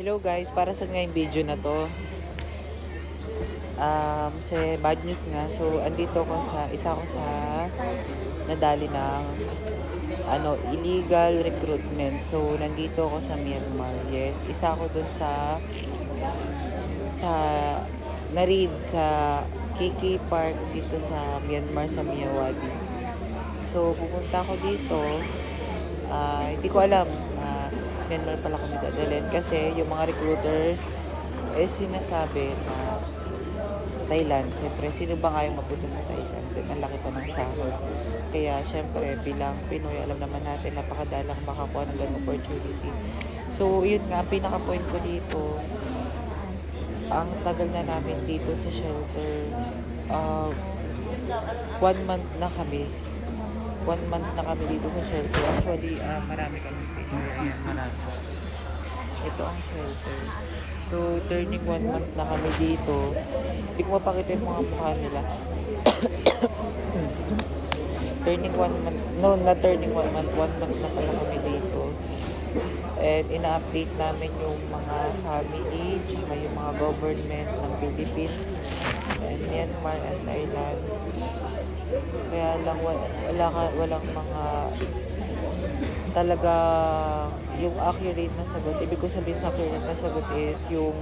Hello guys, para sa ngayong video na to? Um, sa bad news nga. So, andito ko sa, isa ko sa nadali ng ano, illegal recruitment. So, nandito ako sa Myanmar. Yes, isa ako dun sa sa na-read sa KK Park dito sa Myanmar sa Miyawadi. So, pupunta ako dito. Ah, hindi ko alam Myanmar pala kami dadalhin kasi yung mga recruiters eh sinasabi na Thailand. Siyempre, sino ba nga yung mapunta sa Thailand? Ang laki pa ng sahod. Kaya, syempre, bilang Pinoy, alam naman natin, napakadalang makakuha ng ganung opportunity. So, yun nga, pinaka-point ko dito, ang tagal na namin dito sa shelter. Uh, one month na kami. One month na kami dito sa shelter. Actually, ah, marami kami Pinoy. Ayan, marami. Ito ang shelter. So, turning one month na kami dito. Hindi ko mapakita yung mga mukha nila. turning one month, no, not turning one month, one month na pala kami dito. And ina-update namin yung mga family, tsaka yung mga government ng Philippines, and Myanmar, and Thailand. Kaya lang wala, wala walang mga talaga yung accurate na sagot. Ibig ko sabihin sa accurate na sagot is yung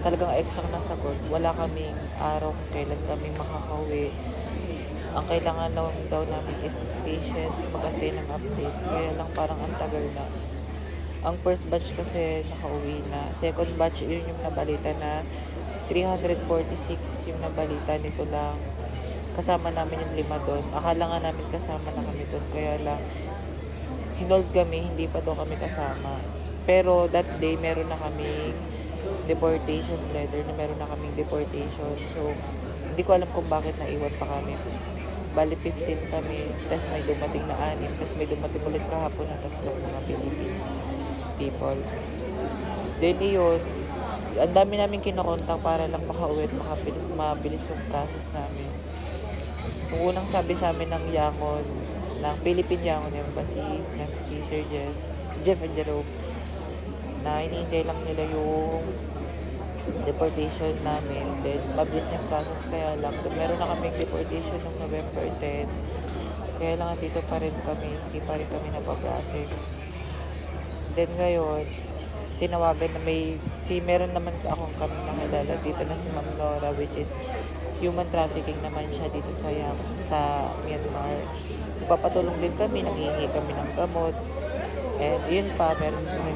talagang exact na sagot. Wala kaming araw kung kailan kami makakauwi. Ang kailangan daw, daw namin is patience, magantay ng update. Kaya lang parang ang tagal na. Ang first batch kasi nakauwi na. Second batch, yun yung nabalita na 346 yung nabalita nito lang. Kasama namin yung lima doon. Akala nga namin kasama na kami doon. Kaya lang, hinold kami, hindi pa daw kami kasama. Pero that day, meron na kaming deportation letter na meron na kaming deportation. So, hindi ko alam kung bakit naiwan pa kami. Bali 15 kami, tapos may dumating na anim, tapos may dumating ulit kahapon na tatlong mga Philippines people. Then yun, ang dami namin kinokontak para lang makauwi at makabilis, mabilis yung process namin. Nung unang sabi sa amin ng Yangon, ng Philippine Yangon Embassy, na si Sir Jeff, Jeff and Jerome, na hinihintay lang nila yung deportation namin. Then, mabilis yung process kaya lang. Then, meron na kaming deportation noong November 10. Kaya lang dito pa rin kami, hindi pa rin kami napaprocess. Then ngayon, tinawagan na may, si meron naman akong kami nakilala dito na si Ma'am Nora which is human trafficking naman siya dito sa sa Myanmar. Papatulong din kami, nanghihingi kami ng gamot. And yun pa, meron